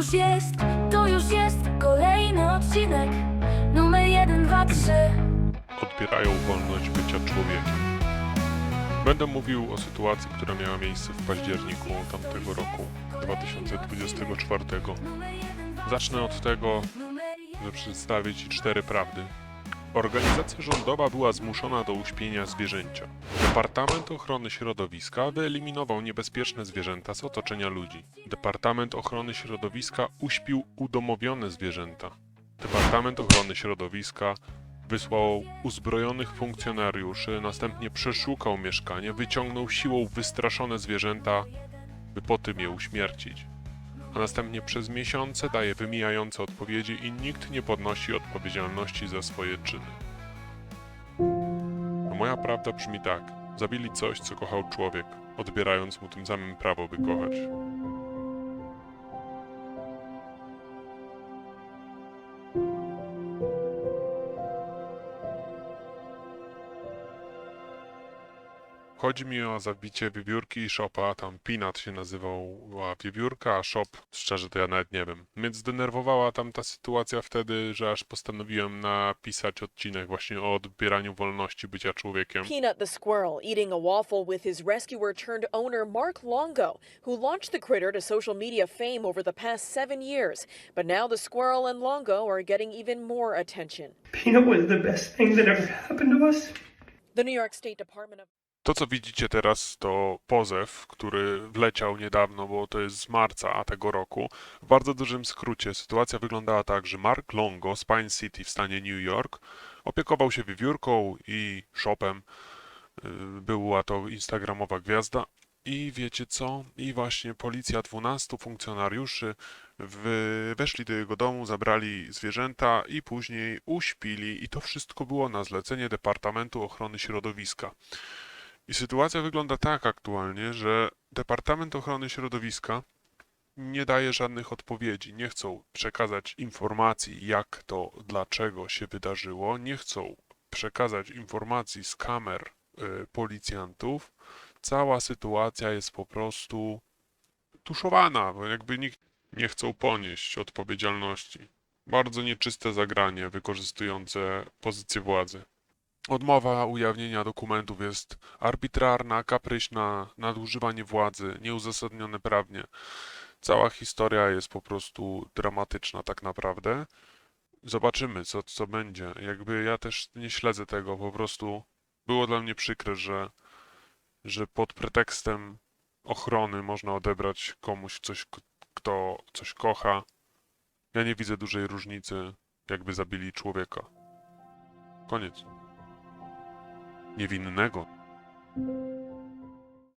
już jest, to już jest kolejny odcinek. Numer jeden, dwa, trzy. odbierają wolność bycia człowiekiem. Będę mówił o sytuacji, która miała miejsce w październiku tamtego roku 2024. Zacznę od tego, że przedstawię Ci cztery prawdy. Organizacja rządowa była zmuszona do uśpienia zwierzęcia. Departament Ochrony Środowiska wyeliminował niebezpieczne zwierzęta z otoczenia ludzi. Departament Ochrony Środowiska uśpił udomowione zwierzęta. Departament Ochrony Środowiska wysłał uzbrojonych funkcjonariuszy, następnie przeszukał mieszkanie, wyciągnął siłą wystraszone zwierzęta, by po tym je uśmiercić. A następnie przez miesiące daje wymijające odpowiedzi i nikt nie podnosi odpowiedzialności za swoje czyny. A moja prawda brzmi tak: zabili coś, co kochał człowiek, odbierając mu tym samym prawo, by kochać. Chodzi mi o zabicie wiewiórki i szopa, tam Pinat się nazywała wiewiórka, a szop, szczerze to ja nawet nie wiem. Mnie zdenerwowała tam ta sytuacja wtedy, że aż postanowiłem napisać odcinek właśnie o odbieraniu wolności bycia człowiekiem. Peanut the squirrel eating a waffle with his rescuer turned owner Mark Longo, who launched the critter to social media fame over the past seven years. But now the squirrel and Longo are getting even more attention. Peanut was the best thing that ever happened to us. The New York State Department of To, co widzicie teraz, to pozew, który wleciał niedawno, bo to jest z marca tego roku. W bardzo dużym skrócie sytuacja wyglądała tak, że Mark Longo z Pine City w stanie New York opiekował się wiewiórką i shopem. Yy, Była to instagramowa gwiazda. I wiecie co? I właśnie policja 12 funkcjonariuszy w, weszli do jego domu, zabrali zwierzęta i później uśpili. I to wszystko było na zlecenie Departamentu Ochrony Środowiska. I sytuacja wygląda tak aktualnie, że Departament Ochrony Środowiska nie daje żadnych odpowiedzi. Nie chcą przekazać informacji, jak to, dlaczego się wydarzyło. Nie chcą przekazać informacji z kamer y, policjantów. Cała sytuacja jest po prostu tuszowana, bo jakby nikt nie chcą ponieść odpowiedzialności. Bardzo nieczyste zagranie wykorzystujące pozycję władzy. Odmowa ujawnienia dokumentów jest arbitrarna, kapryśna, nadużywanie władzy, nieuzasadnione prawnie. Cała historia jest po prostu dramatyczna tak naprawdę. Zobaczymy, co, co będzie. Jakby ja też nie śledzę tego, po prostu było dla mnie przykre, że, że pod pretekstem ochrony można odebrać komuś coś, kto coś kocha. Ja nie widzę dużej różnicy, jakby zabili człowieka. Koniec niewinnego.